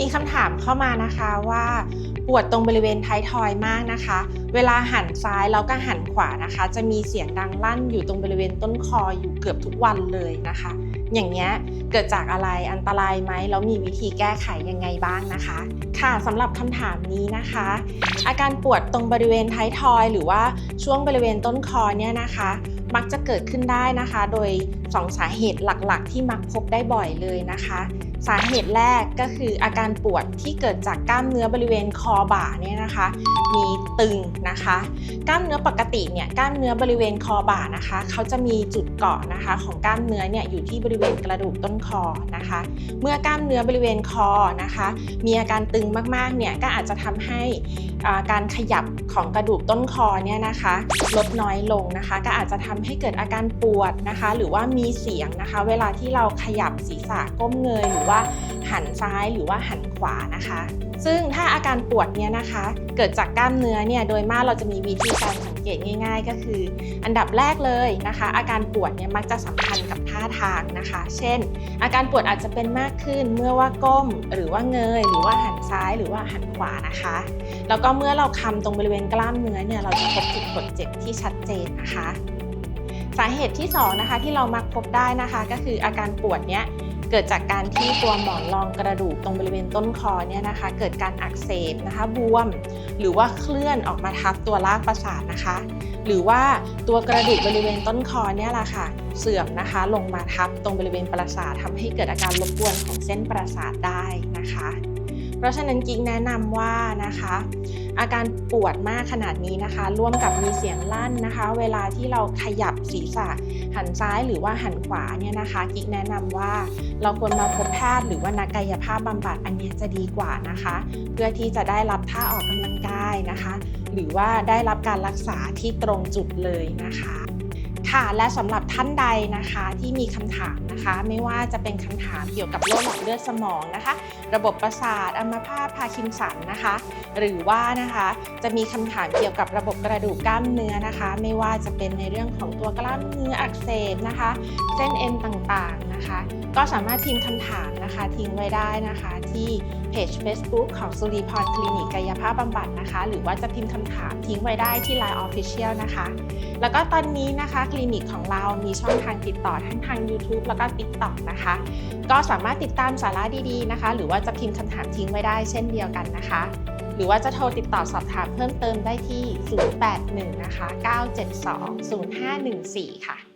มีคำถามเข้ามานะคะว่า ปวดตรงบริเวณท้ายทอยมากนะคะ เวลาหันซ้ายแล้วก็หันขวานะคะ จะมีเสียงดังลั่นอยู่ตรงบริเวณต้นคออยู่เกือบทุกวันเลยนะคะ อย่างเงี้ยเกิดจากอะไรอันตรายไหมแล้วมีวิธีแก้ไขยังไงบ้างนะคะ ค่ะสำหรับคำถามนี้นะคะ อาการปวดตรงบริเวณท้ายทอย หรือว่าช่วงบริเวณต้นคอเนี่ยนะคะ มักจะเกิดขึ้นได้นะคะ โดย 2 สาเหตุหลักๆ ที่มักพบได้บ่อยเลยนะคะ สาเหตุแรกก็คืออาการปวดที่เกิดจากกล้ามเนื้อบริเวณคอบ่าเนี่ยนะคะ มีตึงนะคะ กล้ามเนื้อปกติเนี่ยกล้ามเนื้อบริเวณคอบ่านะคะ เขาจะมีจุดเกาะนะคะ ของกล้ามเนื้อเนี่ยอยู่ที่บริเวณกระดูกต้นคอนะคะ เมื่อกล้ามเนื้อบริเวณคอนะคะ มีอาการตึงมากๆเนี่ยก็อาจจะทำให้การขยับของกระดูกต้นคอเนี่ยนะคะ ลดน้อยลงนะคะ ก็อาจจะทำให้เกิดอาการปวดนะคะ หรือว่ามีเสียงนะคะ เวลาที่เราขยับศีรษะก้มเงย หรือว่าหันซ้ายหรือว่าหันขวานะคะ ซึ่งถ้าอาการปวดเนี่ยนะคะ เกิดจากกล้ามเนื้อเนี่ยโดยมากเราจะมีวิธีการสังเกตง่าย ๆ ก็คือ อันดับแรกเลยนะคะ อาการปวดเนี่ยมักจะสัมพันธ์กับท่าทางนะคะ เช่น อาการปวดอาจจะเป็นมากขึ้นเมื่อว่าก้ม หรือว่าเงย หรือว่าหันซ้ายหรือว่าหันขวานะคะ แล้วก็เมื่อเราคำตรงบริเวณกล้ามเนื้อเนี่ยเราจะพบจุดกดเจ็บที่ชัดเจนนะคะ สาเหตุที่สองนะคะที่เรามักพบได้นะคะก็คืออาการปวดเนี้ยเกิดจากการที่ตัวหมอนรองกระดูกตรงบริเวณต้นคอเนี่ยนะคะ เกิดการอักเสบนะคะบวม หรือว่าเคลื่อนออกมาทับตัวรากประสาทนะคะ หรือว่าตัวกระดูกบริเวณต้นคอเนี่ยแหละค่ะ เสื่อมนะคะลงมาทับตรงบริเวณประสาททำให้เกิดอาการรบกวนของเส้นประสาทได้นะคะ เพราะฉะนั้นกิ๊กแนะนำว่านะคะ อาการปวดมากขนาดนี้นะคะ ร่วมกับมีเสียงลั่นนะคะ เวลาที่เราขยับศีรษะหันซ้ายหรือว่าหันขวาเนี่ยนะคะกิ๊กแนะนำว่าเราควรมาพบแพทย์หรือว่านักกายภาพบำบัดอันนี้จะดีกว่านะคะ เพื่อที่จะได้รับท่าออกกำลังกายนะคะ หรือว่าได้รับการรักษาที่ตรงจุดเลยนะคะ ค่ะและสำหรับท่านใดนะคะที่มีคำถามนะคะ ไม่ว่าจะเป็นคำถามเกี่ยวกับโรคหลอดเลือดสมองนะคะ ระบบประสาทอัมพาตพาคินสันนะคะ หรือว่านะคะจะมีคำถามเกี่ยวกับระบบกระดูกกล้ามเนื้อนะคะ ไม่ว่าจะเป็นในเรื่องของตัวกล้ามเนื้ออักเสบนะคะ เส้นเอ็นต่างๆนะคะ ก็สามารถพิมพ์คำถามนะคะ ทิ้งไว้ได้นะคะ ที่เพจ Facebook ของสุริพรคลินิกกายภาพบำบัดนะคะ หรือว่าจะพิมพ์คำถามทิ้งไว้ได้ที่ Line Official นะคะ แล้วก็ตอนนี้นะคะคลินิกของเรามีช่องทางติดต่อทั้งทาง YouTube แล้วก็ TikTok นะคะ ก็สามารถติดตามสาระดีๆนะคะ หรือว่าจะพิมพ์คำถามทิ้งไว้ได้เช่นเดียวกันนะคะหรือว่าจะโทรติดต่อสอบถามเพิ่มเติมได้ที่ 081 นะคะ 972 0514 ค่ะ